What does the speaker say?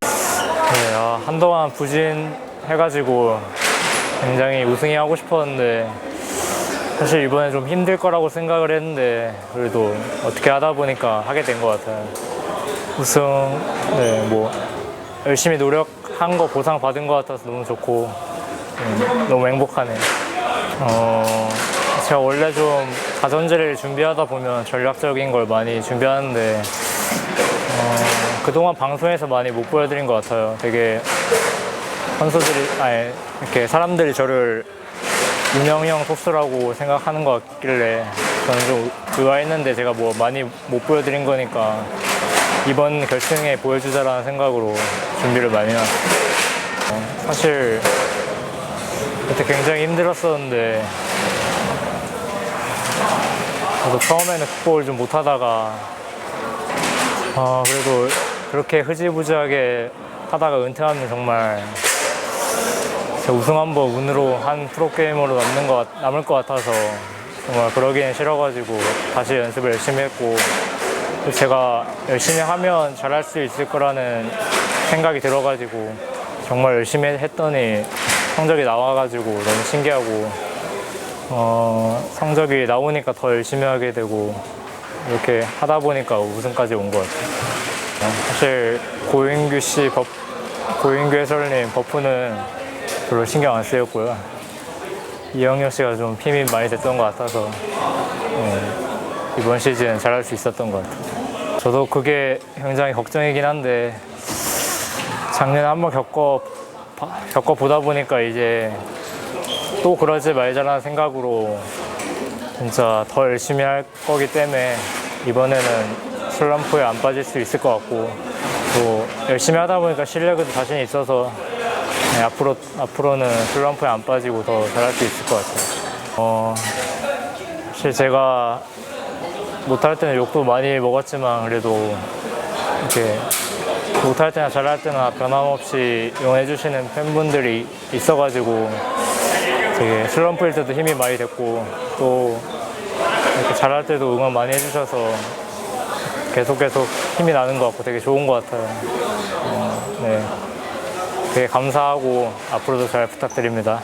네, 아, 한동안 부진해가지고 굉장히 우승이 하고 싶었는데 사실 이번에 좀 힘들 거라고 생각을 했는데 그래도 어떻게 하다 보니까 하게 된 것 같아요. 우승, 네, 뭐 열심히 노력한 거 보상 받은 것 같아서 너무 좋고 음, 너무 행복하네요. 어, 제가 원래 좀 자전제를 준비하다 보면 전략적인 걸 많이 준비하는데 어, 그동안 방송에서 많이 못 보여드린 것 같아요. 되게 선수들이, 아니, 이렇게 사람들이 저를 유명형 토스라고 생각하는 것 같길래 저는 좀 의아했는데 제가 뭐 많이 못 보여드린 거니까 이번 결승에 보여주자라는 생각으로 준비를 많이 해놨어요. 어, 사실 그때 굉장히 힘들었었는데 저도 처음에는 극복을 좀 못하다가 아 그래도 그렇게 흐지부지하게 하다가 은퇴하면 정말 제 우승 한 번 운으로 한 프로게이머로 남는 것, 같- 남을 것 같아서 정말 그러기엔 싫어가지고 다시 연습을 열심히 했고 또 제가 열심히 하면 잘할 수 있을 거라는 생각이 들어가지고 정말 열심히 했더니 성적이 나와가지고 너무 신기하고 어, 성적이 나오니까 더 열심히 하게 되고 이렇게 하다 보니까 우승까지 온 것 같아요. 어, 사실 고인규 씨, 버, 고인규 해설님 버프는 별로 신경 안 쓰였고요. 이영혁 씨가 좀 힘이 많이 됐던 것 같아서 네, 이번 시즌 잘할 수 있었던 것 같아요. 저도 그게 굉장히 걱정이긴 한데 작년에 한번 겪어 봐- 겪어 보다 보니까 이제 또 그러지 말자라는 생각으로 진짜 더 열심히 할 거기 때문에 이번에는 슬럼프에 안 빠질 수 있을 것 같고 또 열심히 하다 보니까 실력에도 자신이 있어서 네, 앞으로 앞으로는 슬럼프에 안 빠지고 더 잘할 수 있을 것 같아요. 어, 사실 제가 못할 때는 욕도 많이 먹었지만 그래도 이렇게 못할 때나 잘할 때나 변함없이 응원해 주시는 팬분들이 있어가지고 되게 슬럼프일 때도 힘이 많이 됐고 또 이렇게 잘할 때도 응원 많이 해주셔서 계속 계속 힘이 나는 것 같고 되게 좋은 것 같아요. 어, 네. 되게 감사하고 앞으로도 잘 부탁드립니다.